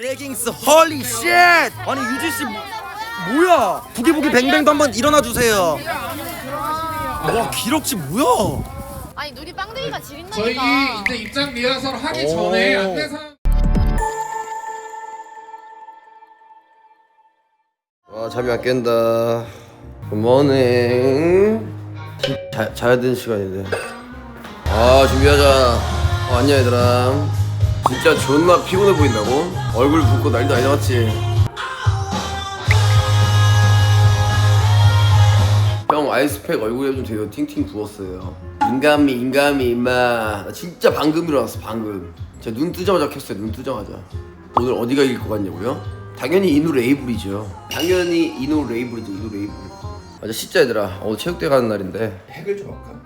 레깅스 헐리 쉣 아니 유지 씨 뭐, 뭐야? 부기부기 뱅뱅도 한번 일어나 주세요. 와 기럭지 뭐야? 아니 눈이 빵댕이가 지린다니까. 저희 이제 입장 리허설 하기 오. 전에 안내사항. 아 잠이 안 깬다. 굿모닝 자, 자야 되는 시간인데. 아 준비하자. 어, 안녕 얘들아 진짜 존나 피곤해 보인다고? 얼굴 붓고 난리도 아니다 맞지? 형 아이스팩 얼굴에 좀 되게 팅팅 부었어요 인간미 인간미 임마 나 진짜 방금 일어났어 방금 제가 눈 뜨자마자 켰어요 눈 뜨자마자 오늘 어디가 이길 것 같냐고요? 당연히 이누 레이블이죠 당연히 이누 레이블이죠 이누 레이블 맞아 진짜 얘들아 오늘 체육대 가는 날인데 팩을 좀 할까?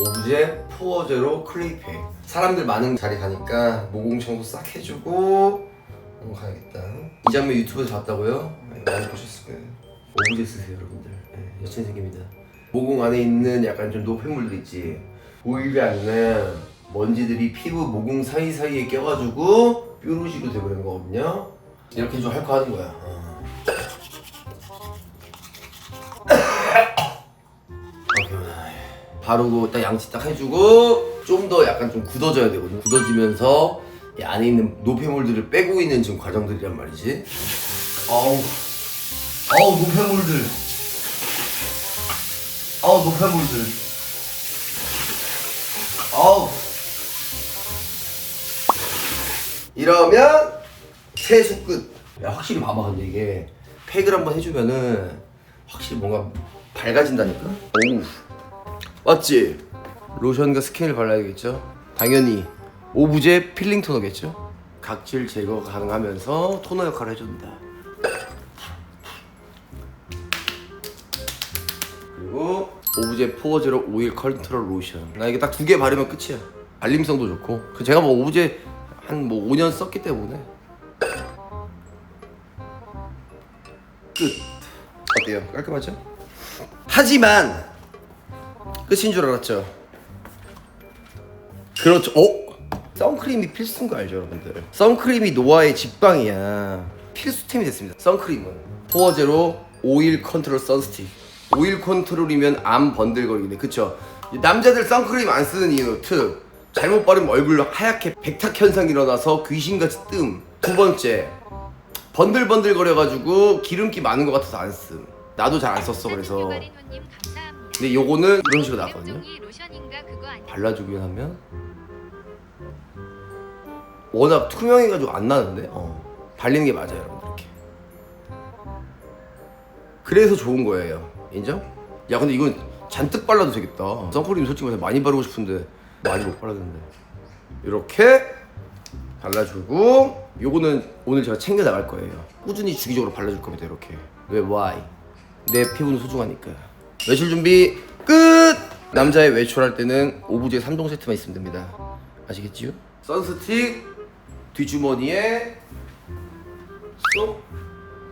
오브제 포어제로 클레이팩 사람들 많은 자리 가니까 모공 청소 싹 해주고 한번 가야겠다. 이 장면 유튜브에서 봤다고요? 네, 많이 보셨을 거예요. 오브제 쓰세요 여러분들. 네, 여친 생깁니다. 모공 안에 있는 약간 좀 노폐물들 있지? 보이지 않는 먼지들이 피부 모공 사이사이에 껴가지고 뾰루지로 돼버리는 거거든요. 이렇게 좀 할 거 하는 거야. 어. 바르고 딱 양치 딱 해주고 좀 더 약간 좀 굳어져야 되거든. 굳어지면서 이 안에 있는 노폐물들을 빼고 있는 지금 과정들이란 말이지. 아우, 아우 노폐물들. 아우 노폐물들. 아우. 이러면 세수 끝. 야 확실히 봐봐 근데 이게 팩을 한번 해주면은 확실히 뭔가 밝아진다니까. 오우. 맞지? 로션과 스킨을 발라야겠죠? 당연히 오브제 필링 토너겠죠? 각질 제거 가능하면서 토너 역할을 해준다. 그리고 오브제 포어제로 오일 컨트롤 로션. 나 이게 딱 두 개 바르면 끝이야. 발림성도 좋고. 그 제가 뭐 오브제 한 뭐 5년 썼기 때문에 끝. 어때요? 깔끔하죠? 하지만 끝인 줄 알았죠. 그렇죠. 어? 선크림이 필수인 거 알죠, 여러분들? 선크림이 노화의 직방이야. 필수템이 됐습니다. 선크림은 포어제로 오일 컨트롤 선스틱. 오일 컨트롤이면 안 번들거리네, 그쵸? 남자들 선크림 안 쓰는 이유 특 잘못 바르면 얼굴 하얗게 백탁 현상 일어나서 귀신같이 뜸. 두 번째 번들번들거려가지고 기름기 많은 것 같아서 안 씀. 나도 잘 안 썼어 그래서. 근데 요거는 이런 식으로 나왔거든요. 아니야? 발라주기만 하면? 워낙 투명해가지고 안 나는데? 어. 발리는 게 맞아요 여러분들 이렇게. 그래서 좋은 거예요. 인정? 야 근데 이건 잔뜩 발라도 되겠다. 선크림 솔직히 말해서 많이 바르고 싶은데 많이 못 발라는데. 이렇게 발라주고 요거는 오늘 제가 챙겨 나갈 거예요. 꾸준히 주기적으로 발라줄 겁니다 이렇게. 왜 why? 내 피부는 소중하니까 외출 준비 끝! 남자의 외출할 때는 오브제 3종 세트만 있으면 됩니다. 아시겠지요? 선스틱 뒷주머니에 쏙!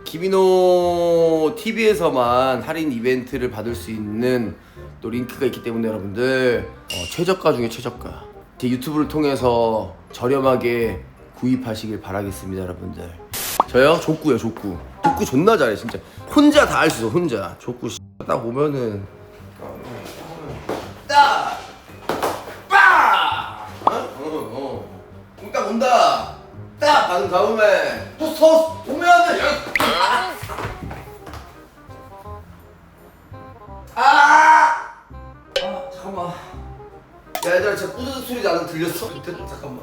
김인호 TV에서만 할인 이벤트를 받을 수 있는 또 링크가 있기 때문에 여러분들 어, 최저가 중에 최저가. 제 유튜브를 통해서 저렴하게 구입하시길 바라겠습니다 여러분들. 저요? 족구요 족구. 족구 존나 잘해 진짜. 혼자 다 할 수 있어 혼자. 족구 씨. 딱 보면은 딱! 빠! 어? 어, 어. 딱 온다 딱 받은 다음에 또서 보면은 야! 아! 아 잠깐만 야 얘들아 진짜 뿌듯한 소리 나는 들렸어? 밑에 잠깐만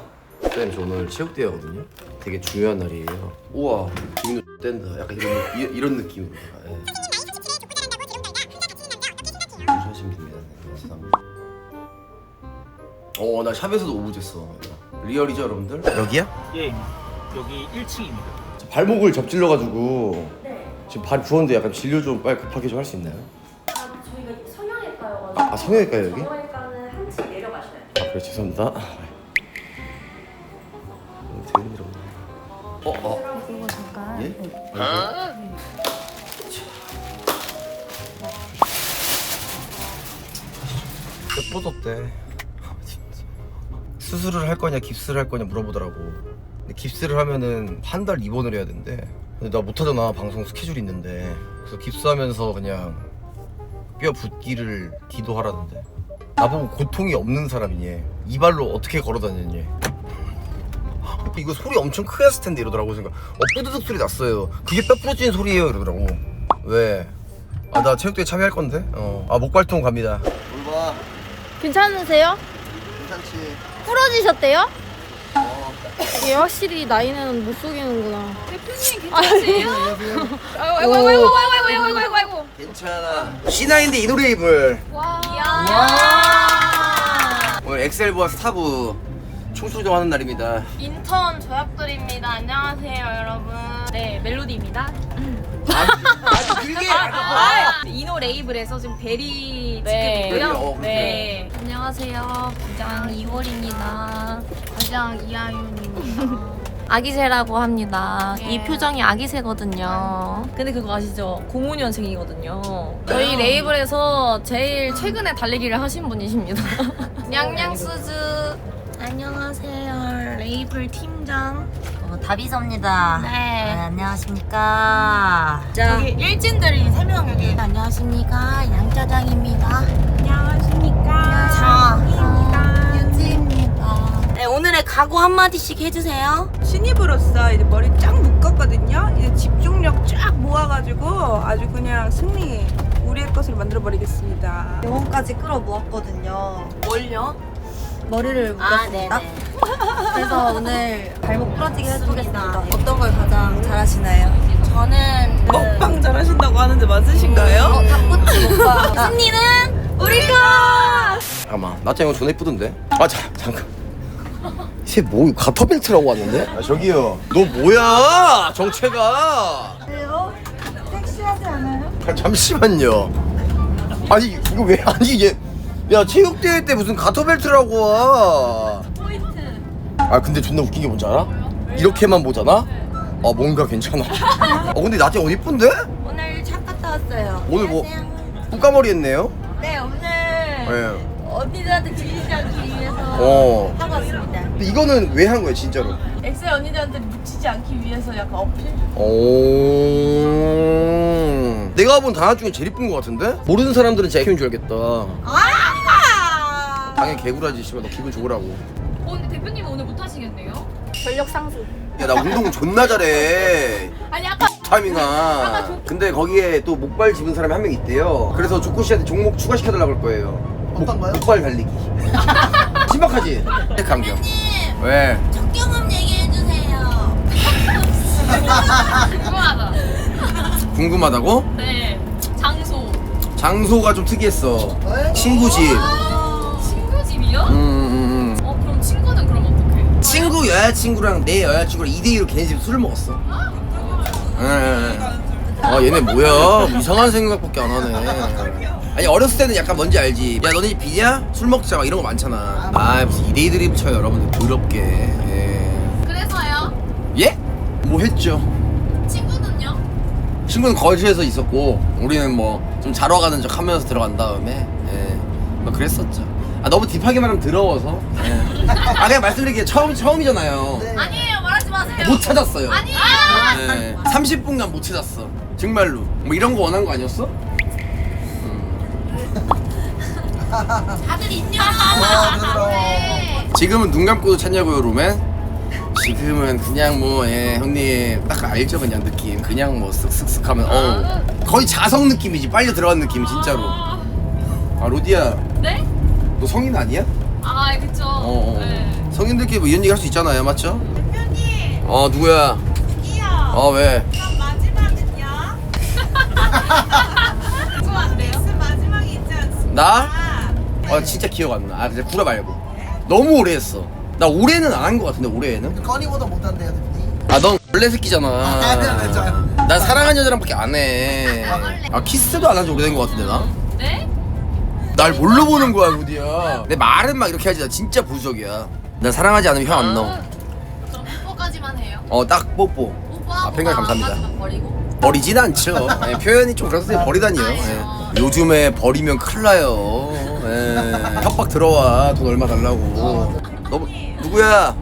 쌤, 저 오늘 체육대회거든요. 되게 중요한 날이에요. 우와, 기분이 뗀다. 약간 이런 이, 이런 느낌으로. 예. 됩니다. 네, 감사합니다. 어, 나 샵에서도 오브제어 리얼이죠, 여러분들? 여기야? 예, 여기 1층입니다. 저 발목을 접질러가지고 지금 발 부었는데 약간 진료 좀 빨리 급하게 좀 할 수 있나요? 아, 저희가 성형외과여가지고 아, 아, 성형외과예요, 여기? 성형외과는 한층 내려가셔야 돼요. 아, 그래 죄송합니다. 음, 되게 힘들어. 어, 어. 그리고 잠깐 예? 몇 뻗었대. 수술을 할 거냐 깁스를 할 거냐 물어보더라고. 근데 깁스를 하면은 한 달 입원을 해야 된대. 근데 나 못하잖아 방송 스케줄 있는데. 그래서 깁스하면서 그냥 뼈 붓기를 기도하라는데. 나보고 고통이 없는 사람이니 이발로 어떻게 걸어다녔니? 이거 소리 엄청 크게 했을 텐데 이러더라고 그러니까 어 뿌드득 소리 났어요 그게 뼈 부러지는 소리예요 이러더라고 왜? 아 나 체육대회 참여할 건데 어아 목발통 갑니다 올봐 괜찮으세요? 괜찮지 부러지셨대요? 이게 확실히 나이는 못 속이는구나. 대표님 괜찮으세요? 아이고 아이고 아이고 아이고 아이고 아이고 아이고 아이고 괜찮아 C9인데 이 노래 입을 와. 오늘 엑셀보아 스타브 총수정 하는 날입니다 인턴 조약돌입니다. 안녕하세요, 여러분. 네, 멜로디입니다. 이노 레이블에서 지금 베리 베리, 찍게 어. 네. 안녕하세요. 부장 이월입니다. 과장 이하윤입니다. 아기새라고 합니다. 이 표정이 아기새거든요. 근데 그거 아시죠? 05년생이거든요. 저희 레이블에서 제일 최근에 달리기를 하신 분이십니다. 냥냥수즈. 안녕하세요. 레이블 팀장. 어, 다비서입니다. 네. 네, 안녕하십니까. 여기 일진들이 세 명 여기. 안녕하십니까. 양짜장입니다. 안녕하십니까. 자, 유지입니다. 네, 오늘의 각오 한마디씩 해주세요. 신입으로서 이제 머리 쫙 묶었거든요. 이제 집중력 쫙 모아가지고 아주 그냥 승리 우리의 것을 만들어 버리겠습니다. 영혼까지 끌어모았거든요. 뭘요? 머리를 묶었습니다. 그래서 오늘 발목 부러지게 해보겠습니다. 어떤 걸 가장 잘하시나요? 저는 그 먹방 잘하신다고 하는데 맞으신가요? 어, 닭꼬치 먹방. 승리는 우리가! 잠깐만 나 때문에 존나 예쁘던데 아 자, 잠깐 쟤뭐 가터벨트라고 왔는데? 아 저기요 너 뭐야 정체가 왜요? 섹시하지 않아요? 아, 잠시만요 아니 이거 왜 아니 이게 야 체육대회 때 무슨 가터벨트라고 와 아 근데 존나 웃긴 게 뭔지 알아? 이렇게만 보잖아? 아 뭔가 괜찮아 어 근데 나한테 옷 이쁜데? 오늘 차 갔다 왔어요. 오늘 뭐 뿔까머리 했네요? 네, 오늘 네. 언니들한테 질리지 않기 위해서 어 하고 왔습니다. 근데 이거는 왜 한 거야 진짜로? 엑셀 언니들한테 묻히지 않기 위해서 약간 어필? 오 내가 본 단화 중에 제일 이쁜 거 같은데? 모르는 사람들은 키운 줄 알겠다 아! 당연히 개구라지 씨발 너 기분 좋으라고 전력 상승. 야 나 운동 존나 잘해 아니 아까 타이밍아 근데 거기에 또 목발 집은 사람이 한 명 있대요 그래서 조코 씨한테 종목 추가시켜달라고 할 거예요 어떤 거요? 목발 달리기 신박하지? 강경 왜? 첫 경험 얘기해 주세요. 궁금하다. 궁금하다고? 네. 장소. 장소가 좀 특이했어 친구 집 친구 집이요? 음. 친구 여자친구랑 내 여자친구랑 2대2로 걔네 집 술을 먹었어 응. 아 얘네 뭐야 이상한 생각밖에 안 하네 아니 어렸을 때는 약간 뭔지 알지 야 너네 집 비냐? 술 먹자 막 이런 거 많잖아 아 무슨 2대2 드립 쳐요 여러분들 더럽게 예. 그래서요? 예? 뭐 했죠 친구는요? 친구는 거실에서 있었고 우리는 뭐 좀 자러 가는 척 하면서 들어간 다음에 예. 뭐 그랬었죠 아 너무 딥하게 말하면 더러워서 예. 아 그냥 말씀드릴게요 처음, 처음이잖아요 아니에요 말하지 마세요. 못 찾았어요 아니에요. 네, 30분간 못 찾았어. 정말로. 뭐 이런 거 원한 거 아니었어? 다들 있냐? 지금은 눈 감고도 찾냐고요, 룸엔? 지금은 그냥 뭐, 예, 형님, 딱 알죠, 그냥 느낌. 그냥 뭐, 쓱쓱쓱 하면, 어 거의 자성 느낌이지, 빨려 들어간 느낌, 진짜로. 아, 로디야, 네? 너 성인 아니야? 아 그쵸. 어, 어. 네. 성인들끼리 뭐 이런 얘기 할 수 있잖아요, 맞죠? 대표님! 어, 누구야? 어, 왜? 궁금한데요? 마지막에 있지 않습니까? 나? 아 진짜 기억 안 나. 아 진짜 구라 말고. 너무 오래 했어. 나 올해는 안 한 것 같은데 올해는? 꺼니보다 못한대요 대표님 아 넌 원래 새끼잖아. 맞아요. 난 사랑한 여자랑밖에 안 해. 아 키스도 안 한 지 오래된 것 같은데 나? 네? 날 뭘로 보는 거야 루디야? 내 말은 막 이렇게 하지 나 진짜 부적이야. 난 사랑하지 않으면 혀안 넣어. 그럼 뽀뽀까지만 해요. 어 딱 뽀뽀. 아, 팽갈 감사합니다. 버리고. 버리진 않죠. 예, 표현이 좀 그래서 버리다니요. 예. 요즘에 버리면 큰일 나요. 예. 협박 들어와 돈 얼마 달라고. 너 누구야?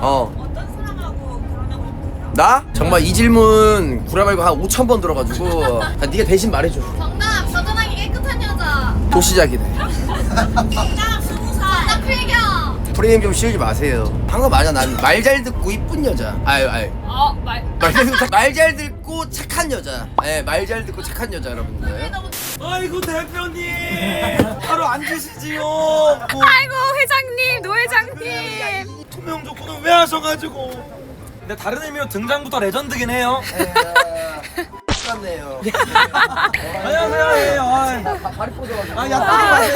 어. 어떤 사람 나? 정말 이 질문 구라 말고 한 5천 번 들어가지고 아, 네가 대신 말해줘 정답 여전하게 깨끗한 여자 또 시작이네. 프레임 좀 씌우지 마세요. 방금 맞아 난 말 잘 듣고 이쁜 여자. 아유 아유. 어 말. 말 잘 듣고 착한 여자. 예말 잘 듣고 착한 여자 여러분들. 아이고 대표님. 바로 앉으시지요. 아이고 회장님 노 회장님. 투명 조건은 왜 하셔가지고. 근데 다른 의미로 등장부터 레전드긴 해요 똑같네요. 안녕하세요. 예, 아, 아 약간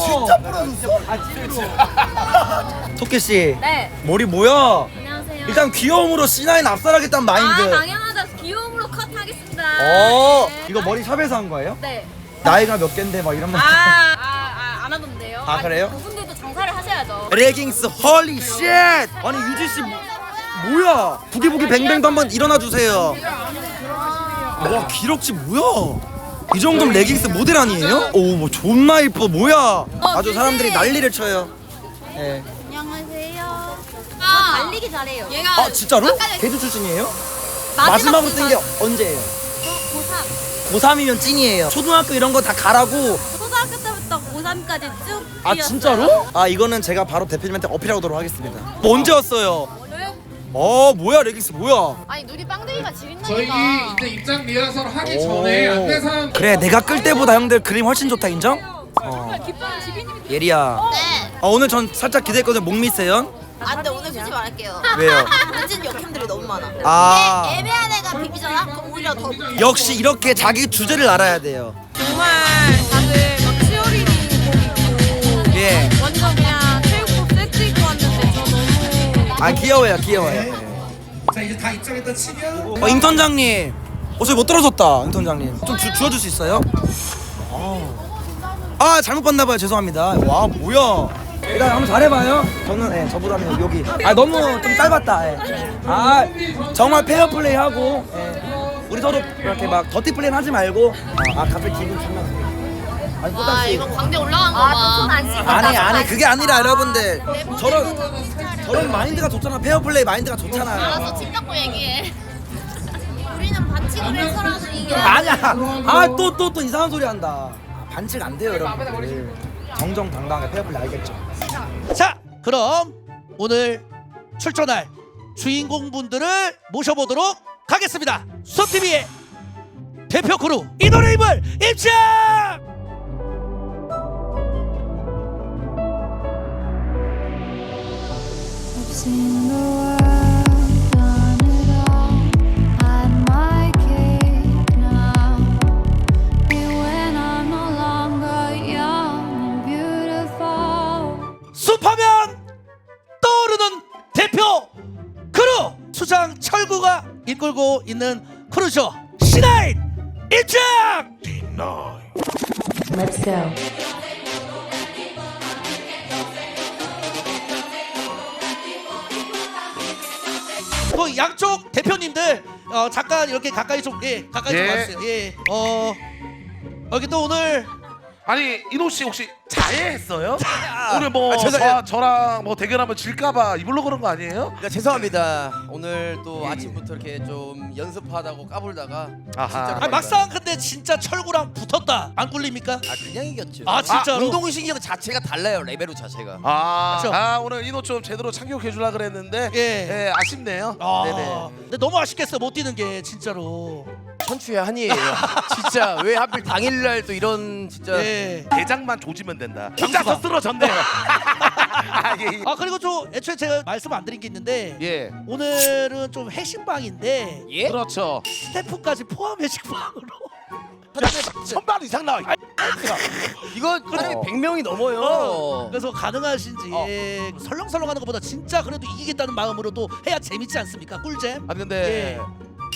진짜 부러졌어. 아 토끼 씨 네. 머리 뭐야? 안녕하세요. 일단 귀여움으로 C9 압살하겠다는 아 마인드. 당연하죠. 귀여움으로 컷하겠습니다. 어 네. 이거 머리 샵에서 한 거예요? 네. 나이가 몇 갠데 막 이런 말. 아아안 하던데요? 아, 그래요? 그분들도 장사를 하셔야죠. 레깅스 헐리 쉣 아니 유지 씨 뭐, 뭐야? 부기부기 뱅뱅도 한번 일어나 주세요 와 기럭지 뭐야 이 정도면 레깅스 모델 아니에요? 오 뭐 존나 이뻐 뭐야 아주 사람들이 난리를 쳐요 예. 안녕하세요 아 달리기 잘해요 얘가 아 진짜로? 아까 개주 출신이에요? 마지막 마지막으로 뜬 게. 언제예요? 고3 고3이면 찐이에요 초등학교 이런 거 다 가라고 초등학교 때부터 고3까지 쭉 아 뛰었어요. 진짜로? 아 이거는 제가 바로 대표님한테 어필하도록 하겠습니다 뭐 언제 왔어요? 어 뭐야 레깅스 뭐야? 아니 눈이 빵댕이가 저희 지린다니까. 이제 입장 리허설 하기 전에 안내사항 그래 내가 끌 때보다 형들 그림 훨씬 좋다 인정? 어. 예리야. 네. 아 오늘 전 살짝 기대했거든 목미세연 아 근데 오늘 솔직히 말할게요. 왜요? 문진 역캠들이 너무 많아. 아. 애매한 애가 비비잖아? 그럼 오히려 더 역시 이렇게 자기 주제를 알아야 돼요. 정말 다들 막 치어리딩 복 입고. 예. 아 귀여워요 귀여워요. 자 이제 다 입장했다 치면 어 임턴장님 어 저기 못 떨어졌다 임턴장님. 좀 주, 주워줄 수 있어요? 아, 아 잘못 봤나봐요. 죄송합니다. 와 뭐야? 일단 한번 잘해봐요. 저는 예, 저보다는 여기 아 너무 좀 짧았다 예. 아 정말 페어 플레이 하고 예. 우리 서로 이렇게 막 더티 플레이는 하지 말고. 아, 아 갑자기 기분 아니 아 이거 광대 올라간 거봐. 아니 아니 그게 아니라 여러분들 저런 저런 마인드가 좋잖아 페어플레이 마인드가 좋잖아요 알았어 침 닦고 얘기해 우리는 반칙을 해서라도 이겨 아니야. 아 또 또 또 이상한 소리 한다. 반칙 안 돼요, 여러분. 정정당당하게 페어플레이 알겠죠? 자, 그럼 오늘 출전할 주인공분들을 모셔보도록 하겠습니다. 수TV의 대표 크루 이노레임을 입장! 숲하면 떠오르는 대표 크루 수장 철구가 이끌고 있는 크루쇼 C9 입장! 그 양쪽 대표님들 어, 잠깐 이렇게 가까이 좀 예, 가까이 좀 예. 와주세요. 예. 어 여기 또 오늘 아니 이노 씨 혹시 자해했어요? 오늘 뭐 아, 죄송해요. 저, 저랑 뭐 대결하면 질까봐 입을로 그런 거 아니에요? 그러니까 죄송합니다 오늘 또 아침부터 이렇게 좀 연습하다고 까불다가 아하. 아, 막상 근데 진짜 철구랑 붙었다 안 꿀립니까? 아 그냥 이겼죠 아, 진짜로? 운동신경 자체가 달라요 레벨로 자체가 아, 그쵸? 아 오늘 이노 좀 제대로 참교해 주려 그랬는데 예. 예, 아쉽네요. 아, 네네. 근데 너무 아쉽겠어 못 뛰는 게 진짜로. 천추의 한이에요 진짜 왜 하필 당일날 또 이런 진짜 예. 대장만 조지면 된다. 혼자서 쓰러졌네요. 아, 예, 예. 아 그리고 좀 애초에 제가 말씀 안 드린 게 있는데 예. 오늘은 좀 회식방인데 예? 그렇죠. 스태프까지 포함 회식방으로. 천만 이상 나와. 이거 사람이 100명이 넘어요 그래서 가능하신지 어. 예, 설렁설렁 하는 것보다 진짜 그래도 이기겠다는 마음으로도 해야 재밌지 않습니까? 꿀잼. 아 근데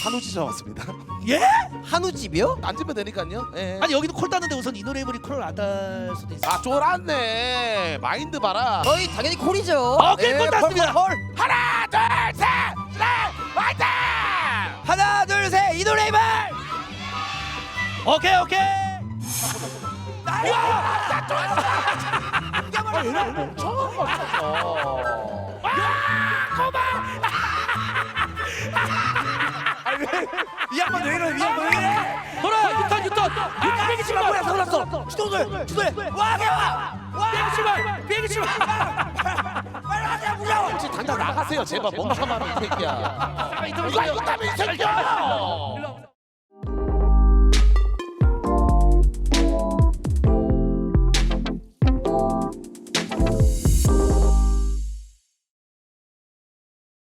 한우지 잡았습니다. 예? 한우집이요? 앉으면 되니까요. 예. 아니 여기도 콜 따는데 우선 이 노래블이 콜을 안딸 수도 있어. 아 쫄았네. 마인드 봐라. 저희 당연히 콜이죠 아, 오케이, 콜 땄습니다. 콜, 콜. 하나 둘 셋, 넷, 화이팅! 하나 둘 셋 이 노래블. 오케이 오케이. 이 양반 왜 이래? 이 양반 왜 이래? 돌아 유턴 유턴. 아 비행기 치마 뭐야 서울났어. 주도들 주도해. 와 개와. 와 비행기 치마 비행기 치마. 빨리 가자 무려. 당장 나가세요 제발 멍청한 새끼야. 이거 이거 때문에 이 새끼야.